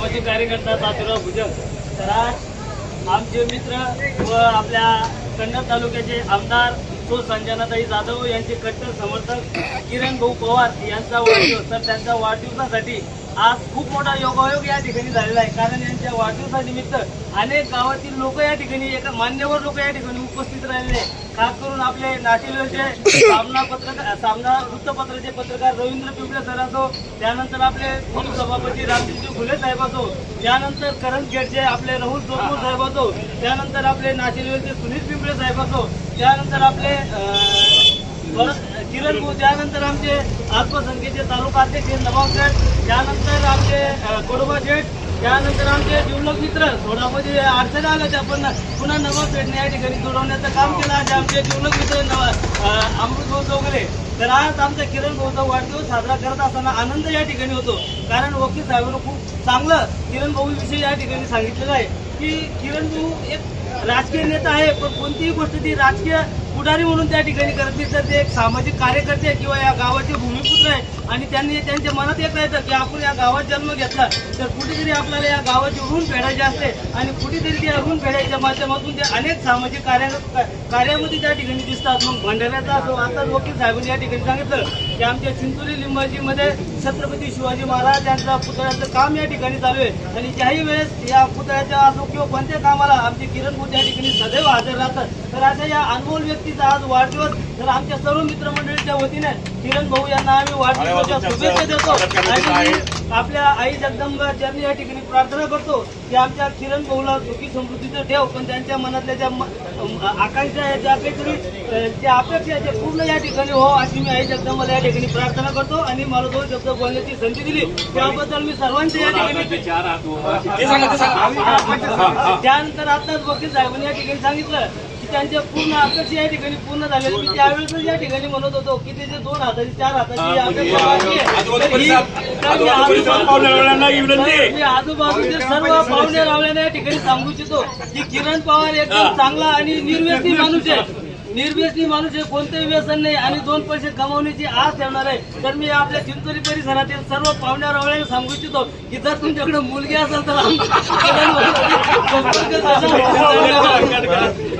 सामाजिक कार्यकर्ता तातुराव भुजंग. तर आज आमचे मित्र व आपल्या कन्नड तालुक्याचे आमदार सो संजनाताई जाधव यांचे कट्टर समर्थक किरण भाऊ पवार यांचा वाढदिवस. तर त्यांच्या वाढदिवसासाठी आज खूप मोठा योगायोग या ठिकाणी झालेला आहे. कारण यांच्या वाढदिवसानिमित्त अनेक गावातील लोक या ठिकाणी एका मान्यवर लोक या ठिकाणी उपस्थित राहिलेले खास करून आपले नाशिकचे सामना पत्रकार सामना वृत्तपत्राचे पत्रकार रवींद्र पिंपळे सर असो त्यानंतर आपले पूर्व सभापती रामजी फुले साहेब असो त्यानंतर करण गेटचे आपले राहुल सोपूर साहेब असो त्यानंतर आपले नाशिकचे सुनील पिंपळे साहेब असो त्यानंतर आपले अं, परत किरण भाऊ त्यानंतर आमचे आत्मसंख्येचे तालुका अध्यक्ष नवाब शेठ त्यानंतर आमचे कोडोबा शेठ त्यानंतर आमचे जिवलक मित्र थोडामध्ये अडचण आलं त्या पण पुन्हा नवाब शेठने या ठिकाणी जोडवण्याचं काम केलं आहे आमचे जिवलक मित्र नवा अं, अमृत चौगले. तर आज आमचा किरण भाऊचा वाढदिवस साजरा करत असताना आनंद या ठिकाणी होतो. कारण वकील साहेबांना खूप चांगलं किरण भाऊविषयी या ठिकाणी सांगितलेलं आहे की किरण भाऊ एक राजकीय नेता आहे पण कोणतीही गोष्ट ती राजकीय पुढारी म्हणून त्या ठिकाणी करत तर ते एक सामाजिक कार्यकर्ते आहे किंवा या गावाचे भूमिपुत्र आहे आणि त्यांनी त्यांच्या मनात येत येतं की आपण या गावात जन्म घेतला तर कुठेतरी आपल्याला या गावाची ऋण फेडायची असते आणि कुठेतरी त्या ऋण फेडायच्या माध्यमातून ते अनेक सामाजिक कार्य कार्यामध्ये त्या ठिकाणी दिसतात. मग भंडाऱ्याचा असो आता वकील साहेबांनी या ठिकाणी सांगितलं की आमच्या चिंचोली लिंबाजीमध्ये छत्रपती शिवाजी महाराज यांचा पुतळ्याचं काम या ठिकाणी चालू आहे. आणि ज्याही वेळेस या पुतळ्याच्या असो किंवा कोणत्या कामाला आमचे किरण भाऊ त्या ठिकाणी सदैव हजर राहतात. तर अशा या अनमोल व्यक्तीचा आज वाढदिवस तर आमच्या सर्व मित्रमंडळीच्या वतीने किरण भाऊ यांना आम्ही वाढदिवसाच्या शुभेच्छा देतो. आणि आपल्या आई जगदंबा चरणी या ठिकाणी प्रार्थना करतो की आमच्या किरण भाऊला सुखी समृद्धीचं ठेव पण त्यांच्या मनातल्या ज्या आकांक्षा आहेत ज्या काहीतरी ज्या अपेक्षा त्या पूर्ण या ठिकाणी हो अशी मी आई जगदंबाला या ठिकाणी प्रार्थना करतो. आणि मला दोन शब्द बोलण्याची संधी दिली. त्याबद्दल मी सर्वांचे या ठिकाणी त्यानंतर आताच वकील साहेबांनी या ठिकाणी सांगितलं की त्यांच्या पूर्ण अपेक्षा या ठिकाणी पूर्ण झालेल्या मी त्यावेळेस या ठिकाणी म्हणत होतो की ते जे दोन हाताची चार हाताची आहे, ही- मी आजूबाजूचे सर्व पाहुणे रावल्याने या ठिकाणी सांगू इच्छितो की किरण पवार एकदम चांगला आणि निर्व्यसनी माणूस आहे. निर्व्यसनी माणूस आहे कोणतंही व्यसन नाही आणि दोन पैसे कमावण्याची आस ठेवणार आहे. तर मी आपल्या चिंचोली परिसरातील सर्व पाहुण्या रावळ्याने सांगू इच्छितो की जर तुमच्याकडे मुलगी असेल तर